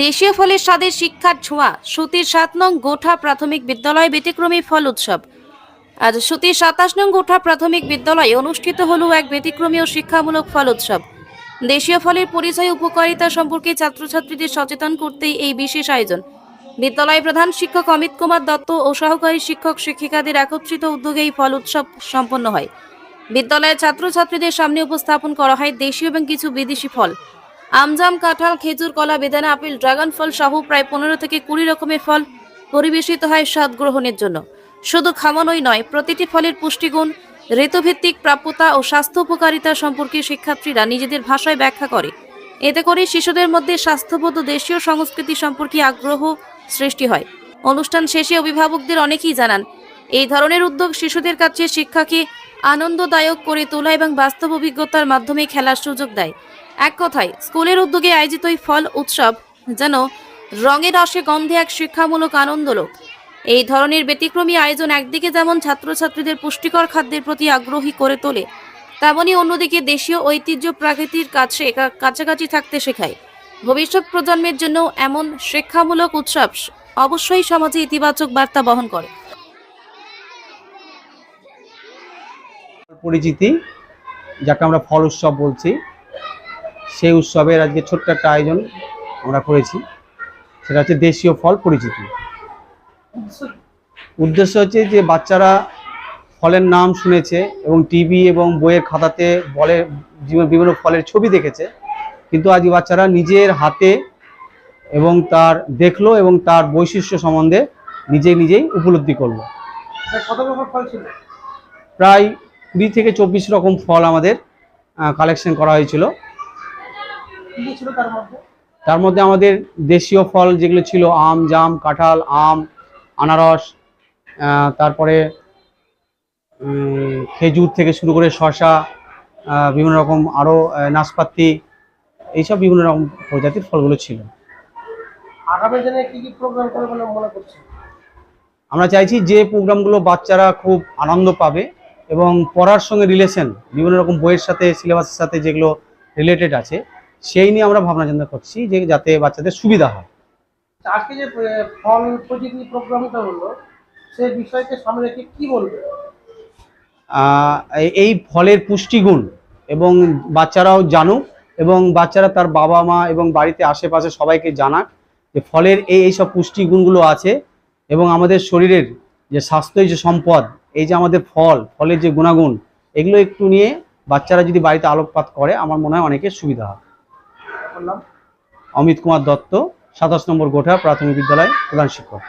দেশীয় ফলের স্বাদের শিক্ষার ছোঁয়া, সুতির সাত নং গোঠা প্রাথমিক বিদ্যালয় ব্যতিক্রমী ফল উৎসব। আজ সুতির সাতাশ নং গোঠা প্রাথমিক বিদ্যালয়ে অনুষ্ঠিত হলো এক ব্যতিক্রমী ও শিক্ষামূলক ফল উৎসব। দেশীয় ফলের পরিচয় উপকারিতা সম্পর্কে ছাত্রছাত্রীদের সচেতন করতেই এই বিশেষ আয়োজন। বিদ্যালয় প্রধান শিক্ষক অমিত কুমার দত্ত ও সহকারী শিক্ষক শিক্ষিকাদের একত্রিত উদ্যোগে এই ফল উৎসব সম্পন্ন হয়। বিদ্যালয়ের ছাত্রছাত্রীদের সামনে উপস্থাপন করা হয় দেশীয় এবং কিছু বিদেশি ফল। আমজাম কাঁঠাল, খেজুর, কলা, বেদানা, আপেল, ড্রাগন ফল সহ প্রায় পনেরো থেকে কুড়ি রকমের ফল পরিবেশিত হয় স্বাদ গ্রহণের জন্য। শুধু খামানোই নয়, প্রতিটি ফলের পুষ্টিগুণ, ঋতুভিত্তিক প্রাপ্যতা ও স্বাস্থ্য উপকারিতা সম্পর্কে শিক্ষার্থীরা নিজেদের ভাষায় ব্যাখ্যা করে। এতে করে শিশুদের মধ্যে স্বাস্থ্যবোধ দেশীয় সংস্কৃতি সম্পর্কে আগ্রহ সৃষ্টি হয়। অনুষ্ঠান শেষে অভিভাবকদের অনেকেই জানান, এই ধরনের উদ্যোগ শিশুদের কাছে শিক্ষাকে আনন্দদায়ক করে তোলা এবং বাস্তব অভিজ্ঞতার মাধ্যমে খেলার সুযোগ দেয়। এক কথায়, স্কুলের উদ্যোগে আয়োজিত এই ফল উৎসব যেন রঙের রসে গন্ধে এক শিক্ষামূলক আনন্দলোক এই ধরনের ব্যতিক্রমী আয়োজন একদিকে যেমন ছাত্রছাত্রীদের পুষ্টিকর খাদ্যের প্রতি আগ্রহী করে তোলে তেমনই অন্যদিকে দেশীয় ঐতিহ্য প্রাকৃতির কাছে কাছাকাছি থাকতে শেখায়। ভবিষ্যৎ প্রজন্মের জন্য এমন শিক্ষামূলক উৎসব অবশ্যই সমাজে ইতিবাচক বার্তা বহন করে। পরিচিতি, যাকে আমরা ফল উৎসব বলছি সেই উৎসবের আজকে ছোট্ট একটা আয়োজন আমরা করেছি। সেটা হচ্ছে দেশীয় ফল পরিচিতি। উদ্দেশ্য হচ্ছে যে বাচ্চারা ফলের নাম শুনেছে এবং টিভি এবং বইয়ের খাতাতে বলে বিভিন্ন ফলের ছবি দেখেছে। কিন্তু আজ বাচ্চারা নিজের হাতে এবং তার দেখল এবং তার বৈশিষ্ট্য সম্বন্ধে নিজে নিজেই উপলব্ধি করল। প্রায় কুড়ি থেকে চব্বিশ রকম ফল আমাদের কালেকশন করা হয়েছিল। তার মধ্যে? আমাদের দেশীয় ফল যেগুলো ছিল আম জাম কাঁঠাল আম আনারস তারপরে খেজুর থেকে শুরু করে শশা বিভিন্ন রকম আরও নাশপাতি এইসব বিভিন্ন রকম প্রজাতির ফলগুলো ছিল। আমরা চাইছি যে প্রোগ্রামগুলো বাচ্চারা খুব আনন্দ পাবে এবং পড়ার সঙ্গে রিলেশন বিভিন্ন রকম বইয়ের সাথে সিলেবাসের সাথে যেগুলো রিলেটেড আছে সেই নিয়ে আমরা ভাবনা চিন্তা করছি যে যাতে বাচ্চাদের সুবিধা হয়। আজকে যে ফল প্রযুক্তি প্রোগ্রামটা হলো সেই বিষয়কে সামনে রেখে কি বলবে? এই- ফলের পুষ্টিগুণ এবং বাচ্চারাও জানুক এবং বাচ্চারা তার বাবা মা এবং বাড়িতে আশেপাশে সবাইকে জানাক যে ফলের এই এইসব পুষ্টিগুণগুলো আছে এবং আমাদের শরীরের যে স্বাস্থ্যই যে সম্পদ এই যে আমাদের ফল ফলের যে গুণাগুণ এগুলো একটু নিয়ে বাচ্চারা যদি বাড়িতে আলোকপাত করে আমার মনে হয় অনেকের সুবিধা হবে। বললাম অমিত কুমার দত্ত সাতাশ নম্বর গোঠা প্রাথমিক বিদ্যালয় প্রধান শিক্ষক।